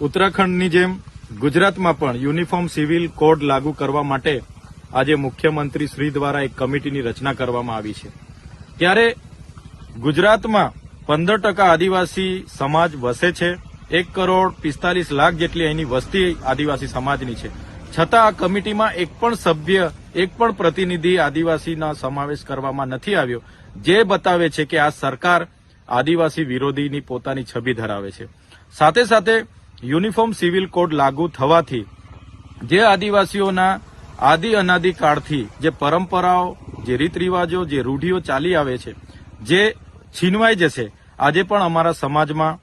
ઉત્તરાખંડની જેમ ગુજરાતમાં પણ યુનિફોર્મ સિવિલ કોડ લાગુ કરવા માટે આજે મુખ્યમંત્રી શ્રી દ્વારા એક કમિટીની રચના કરવામાં આવી છે. ત્યારે ગુજરાતમાં પંદર ટકા આદિવાસી સમાજ વસે છે, એક કરોડ પિસ્તાલીસ લાખ જેટલી અહીંની વસ્તી આદિવાસી સમાજની છે. છતાં આ કમિટીમાં એક પણ સભ્ય, એક પણ પ્રતિનિધિ આદિવાસીના સમાવેશ કરવામાં નથી આવ્યો, જે બતાવે છે કે આ સરકાર આદિવાસી વિરોધીની પોતાની છબી ધરાવે છે. સાથે સાથે યુનિફોર્મ સિવિલ કોડ લાગુ થવાથી જે આદિવાસીઓના આદિ અનાદિ કાળથી જે પરંપરાઓ, જે રીત રિવાજો જે રૂઢિઓ ચાલી આવે છે, જે છીનવાઈ જશે, આજે પણ અમારા સમાજમાં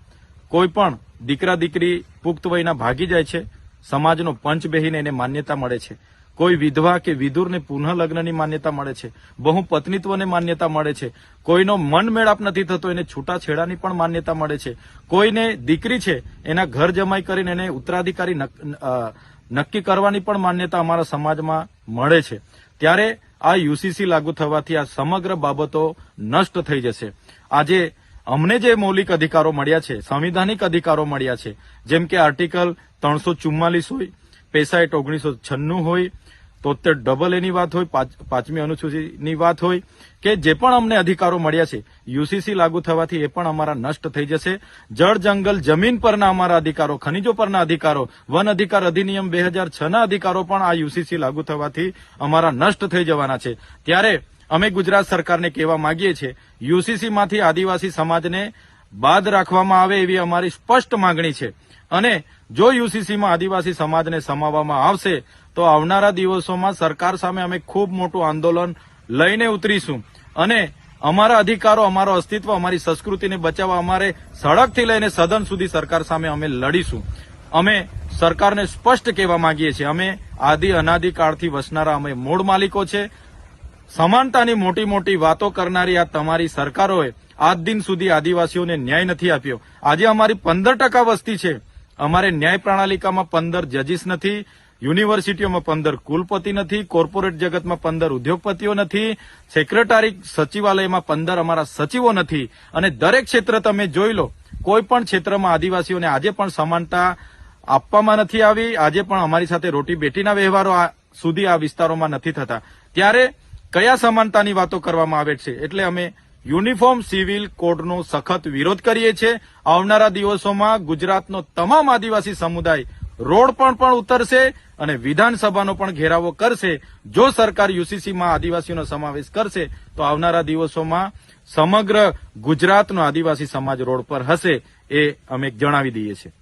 કોઈ પણ દીકરા દીકરી પુખ્ત વયના ભાગી જાય છે, સમાજનો પંચ બેહીને એને માન્યતા મળે છે. કોઈ વિધવા કે વિદુરને પુનઃ લગ્નની માન્યતા મળે છે, બહુ પત્નીત્વને માન્યતા મળે છે, કોઈનો મન મેળાપ નથી થતો, એને છૂટાછેડાની પણ માન્યતા મળે છે. કોઈને દીકરી છે, એના ઘર જમાઈ કરીને એને ઉત્તરાધિકારી નક- નક્કી કરવાની પણ માન્યતા અમારા સમાજમાં મળે છે. ત્યારે આ યુસીસી લાગુ થવાથી આ સમગ્ર બાબતો નષ્ટ થઈ જશે. આજે અમને જે મૌલિક અધિકારો મળ્યા છે, સંવિધાનિક અધિકારો મળ્યા છે, જેમ કે આર્ટિકલ ત્રણસો ચુમ્માલીસ હોય, પેસાઇટ ઓગણીસો છન્નું હોય તોતેર ડબલ એની વાત હોય, પાંચ- પાંચમી અનુસૂચિની વાત હોય, કે જે પણ અમને અધિકારો મળ્યા છે, યુસીસી લાગુ થવાથી એ પણ અમારા નષ્ટ થઈ જશે. જળ, જંગલ, જમીન પરના અમારા અધિકારો, ખનિજો પરના અધિકારો, વન અધિકાર અધિનિયમ બે હજાર છના અધિકારો પણ આ યુસીસી લાગુ થવાથી અમારા નષ્ટ થઈ જવાના છે. ત્યારે અમે ગુજરાત સરકારને કહેવા માંગીએ છીએ, યુસીસીમાંથી આદિવાસી સમાજને બાદ રાખવામાં આવે એવી અમારી સ્પષ્ટ માંગણી છે. અને જો યુસીસીમાં આદિવાસી સમાજને સમાવવામાં આવશે તો આવનારા દિવસોમાં સરકાર સામે અમે ખૂબ મોટું આંદોલન લઈને ઉતરીશું. અને અમારા અધિકારો, અમારો અસ્તિત્વ, અમારી સંસ્કૃતિને બચાવવા અમારે સડકથી લઈને સદન સુધી સરકાર સામે અમે લડીશું. અમે સરકારને સ્પષ્ટ કહેવા માંગીએ છીએ. અમે આદિ અનાદિકાળથી વસનારા અમે મૂળ માલિકો છે. સમાનતાની મોટી મોટી વાતો કરનારી આ તમારી સરકારોએ આજ દિન સુધી આદિવાસીઓને ન્યાય નથી આપ્યો. આજે અમારી પંદર ટકા વસ્તી છે. અમારે ન્યાય પ્રણાલિકામાં પંદર જજીસ નથી. યુનિવર્સિટીઓમાં પંદર કુલપતિ નથી, કોર્પોરેટ જગતમાં પંદર ઉદ્યોગપતિઓ નથી, સેક્રેટરી સચિવાલયમાં પંદર અમારા સચિવો નથી. અને દરેક ક્ષેત્ર તમે જોઈ લો કોઈ પણ ક્ષેત્રમાં આદિવાસીઓને આજે પણ સમાનતા આપવામાં નથી આવી, આજે પણ અમારી સાથે રોટી બેટીના વ્યવહારો સુધી આ વિસ્તારોમાં નથી થતા. ત્યારે કયા સમાનતાની વાતો કરવામાં આવે છે? એટલે અમે યુનિફોર્મ સિવિલ કોડનો સખત વિરોધ કરીએ છીએ. આવનારા દિવસોમાં ગુજરાતનો તમામ આદિવાસી સમુદાય રોડ પણ પણ ઉતરશે અને વિધાનસભાનો પણ ઘેરાવો કરશે. જો સરકાર યુસીસીમાં આદિવાસીઓનો સમાવેશ કરશે, તો આવનારા દિવસોમાં સમગ્ર ગુજરાતનો આદિવાસી સમાજ રોડ પર હશે એ અમે જણાવી દઈએ છીએ.